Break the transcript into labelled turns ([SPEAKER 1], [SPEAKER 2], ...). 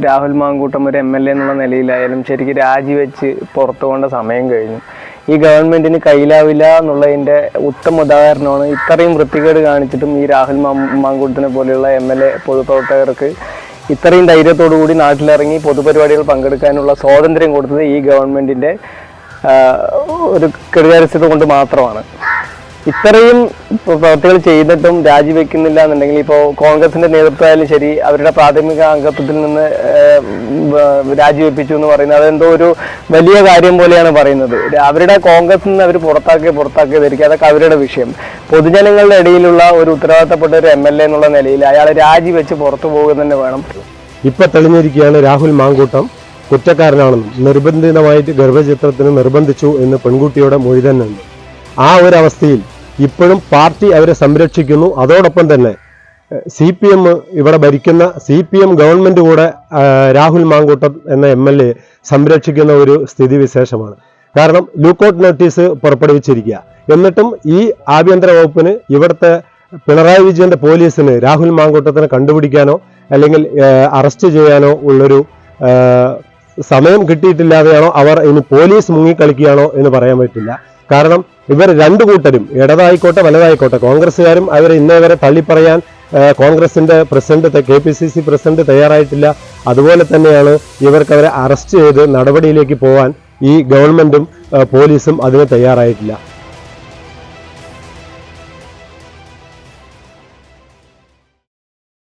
[SPEAKER 1] രാഹുൽ മാങ്കൂട്ടം ഒരു M L A എന്നുള്ള നിലയിലായാലും ശരിക്കും രാജിവെച്ച് പുറത്തു പോകേണ്ട സമയം കഴിഞ്ഞു. ഈ ഗവൺമെന്റിന് കയ്യിലാവില്ല എന്നുള്ളതിന്റെ ഉത്തമ ഉദാഹരണമാണ് ഇത്രയും വൃത്തികേട് കാണിച്ചിട്ടും ഈ രാഹുൽ മാങ്കൂട്ടത്തിനെ പോലെയുള്ള എം എൽ എ പൊതുപ്രവർത്തകർക്ക് ഇത്രയും ധൈര്യത്തോടു കൂടി നാട്ടിലിറങ്ങി പൊതുപരിപാടികൾ പങ്കെടുക്കാനുള്ള സ്വാതന്ത്ര്യം കൊടുത്തത് ഈ ഗവൺമെന്റിന്റെ ഒരു കെടുകാരസ്യത കൊണ്ട് മാത്രമാണ്. ഇത്രയും പ്രവർത്തികൾ ചെയ്തിട്ടും രാജിവെക്കുന്നില്ല എന്നുണ്ടെങ്കിൽ ഇപ്പോൾ കോൺഗ്രസിന്റെ നേതൃത്വമായാലും ശരി അവരുടെ പ്രാഥമിക അംഗത്വത്തിൽ നിന്ന് രാജിവെപ്പിച്ചു എന്ന് പറയുന്നത് അതെന്തോ ഒരു വലിയ കാര്യം പോലെയാണ് പറയുന്നത്. അവരുടെ കോൺഗ്രസ് നിന്ന് അവർ പുറത്താക്കി പുറത്താക്കിയതായിരിക്കും അതൊക്കെ അവരുടെ വിഷയം. പൊതുജനങ്ങളുടെ ഇടയിലുള്ള ഒരു ഉത്തരവാദിത്തപ്പെട്ട ഒരു എം എൽ എ എന്നുള്ള നിലയിൽ അയാൾ രാജിവെച്ച് പുറത്തു പോകുക തന്നെ വേണം.
[SPEAKER 2] ഇപ്പൊ തെളിഞ്ഞിരിക്കുകയാണ് രാഹുൽ മാങ്കൂട്ടം. കുറ്റക്കാരനാണെന്നും നിർബന്ധിതമായിട്ട് ഗർഭചിത്രത്തിന് നിർബന്ധിച്ചു എന്ന് പെൺകുട്ടിയുടെ മൊഴി തന്നെ ആ ഒരു അവസ്ഥയിൽ ഇപ്പോഴും പാർട്ടി അവരെ സംരക്ഷിക്കുന്നു. അതോടൊപ്പം തന്നെ സി പി എം ഇവിടെ ഭരിക്കുന്ന സി പി എം ഗവൺമെന്റ് കൂടെ രാഹുൽ മാങ്കൂട്ടം എന്ന എം എൽ എ സംരക്ഷിക്കുന്ന ഒരു സ്ഥിതിവിശേഷമാണ് കാരണം ലൂക്കൌട്ട് നോട്ടീസ് പുറപ്പെടുവിച്ചിരിക്കുക. എന്നിട്ടും ഈ ആഭ്യന്തര വകുപ്പിന് ഇവിടുത്തെ പിണറായി വിജയന്റെ പോലീസിന് രാഹുൽ മാങ്കൂട്ടത്തിനെ കണ്ടുപിടിക്കാനോ അല്ലെങ്കിൽ അറസ്റ്റ് ചെയ്യാനോ ഉള്ളൊരു സമയം കിട്ടിയിട്ടില്ലാതെയാണോ അവർ ഇനി പോലീസ് മുങ്ങിക്കളിക്കുകയാണോ എന്ന് പറയാൻ പറ്റില്ല. കാരണം ഇവർ രണ്ടു കൂട്ടരും ഇടതായിക്കോട്ടെ വലതായിക്കോട്ടെ. കോൺഗ്രസ്സുകാരും അവരെ ഇന്നേ വരെ തള്ളിപ്പറയാൻ കോൺഗ്രസിന്റെ president K P C C president തയ്യാറായിട്ടില്ല. അതുപോലെ തന്നെയാണ് ഇവർക്ക് അവരെ അറസ്റ്റ് ചെയ്ത് നടപടിയിലേക്ക് പോകാൻ ഈ ഗവൺമെന്റും പോലീസും അതിന് തയ്യാറായിട്ടില്ല.